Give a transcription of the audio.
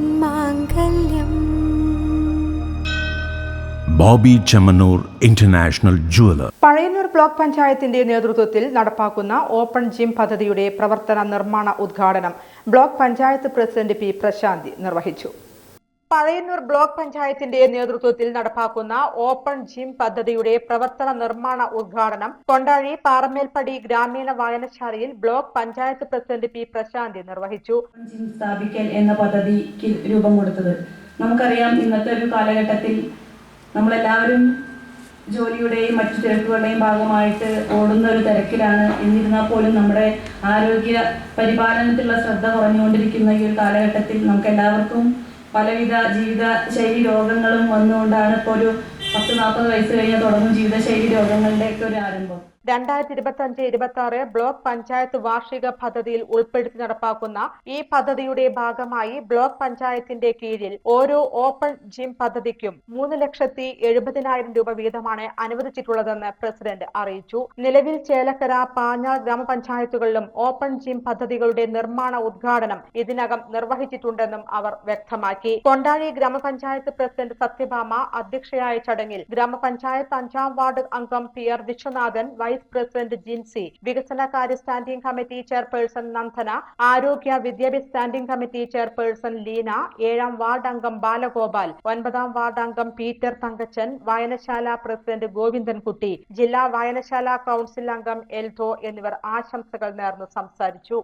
മാംഗല്യം. Bobby Chemmanur international jeweller. Pazhayannur block പഞ്ചായത്തിന്റെ നേതൃത്വത്തിൽ നടപ്പാക്കുന്ന ഓപ്പൺ ജിം പദ്ധതിയുടെ പ്രവർത്തന നിർമ്മാണ ഉദ്ഘാടനം block panchayat president P Prasanthi നിർവഹിച്ചു. പഴയന്നൂർ ബ്ലോക്ക് പഞ്ചായത്തിന്റെ നേതൃത്വത്തിൽ നടപ്പാക്കുന്ന ഓപ്പൺ ജിം പദ്ധതിയുടെ പ്രവർത്തന നിർമ്മാണ ഉദ്ഘാടനം കൊണ്ടാഴി പാറമേൽപ്പടി ഗ്രാമീണ വായനശാലയിൽ block panchayat president P Prasanthi നിർവഹിച്ചു. ജിം സ്ഥാപിക്കൽ എന്ന പദ്ധതിക്ക് രൂപം കൊടുത്തത്. നമുക്കറിയാം ഇന്നത്തെ ഒരു കാലഘട്ടത്തിൽ നമ്മളെല്ലാവരും ജോലിയുടെയും മറ്റു തിരക്കുകളുടെയും ഭാഗമായിട്ട് ഓടുന്ന ഒരു തിരക്കിലാണ്. എന്നിരുന്നാൽ പോലും നമ്മുടെ ആരോഗ്യ പരിപാലനത്തിലുള്ള ശ്രദ്ധ കുറഞ്ഞുകൊണ്ടിരിക്കുന്ന ഈ ഒരു കാലഘട്ടത്തിൽ നമുക്ക് എല്ലാവർക്കും പലവിധ ജീവിത ശൈലി രോഗങ്ങളും വന്നുകൊണ്ടാണ് ഇപ്പോൾ ഒരു പത്ത് നാൽപ്പത് വയസ്സ് കഴിഞ്ഞാൽ തുടങ്ങും ജീവിതശൈലി രോഗങ്ങളുടെയൊക്കെ ഒരു ആരംഭം. രണ്ടായിരത്തി ഇരുപത്തി അഞ്ച് ഇരുപത്തി ആറ് ബ്ലോക്ക് പഞ്ചായത്ത് വാർഷിക പദ്ധതിയിൽ ഉൾപ്പെടുത്തി നടപ്പാക്കുന്ന ഈ പദ്ധതിയുടെ ഭാഗമായി ബ്ലോക്ക് പഞ്ചായത്തിന്റെ കീഴിൽ ഓരോ ഓപ്പൺ ജിം പദ്ധതിക്കും മൂന്ന് ലക്ഷത്തി എഴുപതിനായിരം രൂപ വീതമാണ് അനുവദിച്ചിട്ടുള്ളതെന്ന് പ്രസിഡന്റ് അറിയിച്ചു. നിലവിൽ ചേലക്കര പാഞ്ഞ ഗ്രാമപഞ്ചായത്തുകളിലും ഓപ്പൺ ജിം പദ്ധതികളുടെ നിർമ്മാണ ഉദ്ഘാടനം ഇതിനകം നിർവഹിച്ചിട്ടുണ്ടെന്നും അവർ വ്യക്തമാക്കി. കൊണ്ടാഴി ഗ്രാമപഞ്ചായത്ത് പ്രസിഡന്റ് സത്യഭാമ അധ്യക്ഷയായ ചടങ്ങിൽ ഗ്രാമപഞ്ചായത്ത് അഞ്ചാം വാർഡ് അംഗം P R Viswanathan vice president Jincy വികസനകാര്യ സ്റ്റാൻഡിംഗ് കമ്മിറ്റി ചെയർപേഴ്സൺ നന്ദന ആരോഗ്യ വിദ്യാഭ്യാസ സ്റ്റാൻഡിംഗ് കമ്മിറ്റി ചെയർപേഴ്സൺ ലീന ഏഴാം വാർഡ് അംഗം ബാലഗോപാൽ ഒൻപതാം വാർഡ് അംഗം പീറ്റർ തങ്കച്ചൻ വായനശാല പ്രസിഡന്റ് ഗോവിന്ദൻകുട്ടി ജില്ലാ വായനശാല കൗൺസിൽ അംഗം എൽദോ എന്നിവർ ആശംസകൾ നേർന്ന് സംസാരിച്ചു.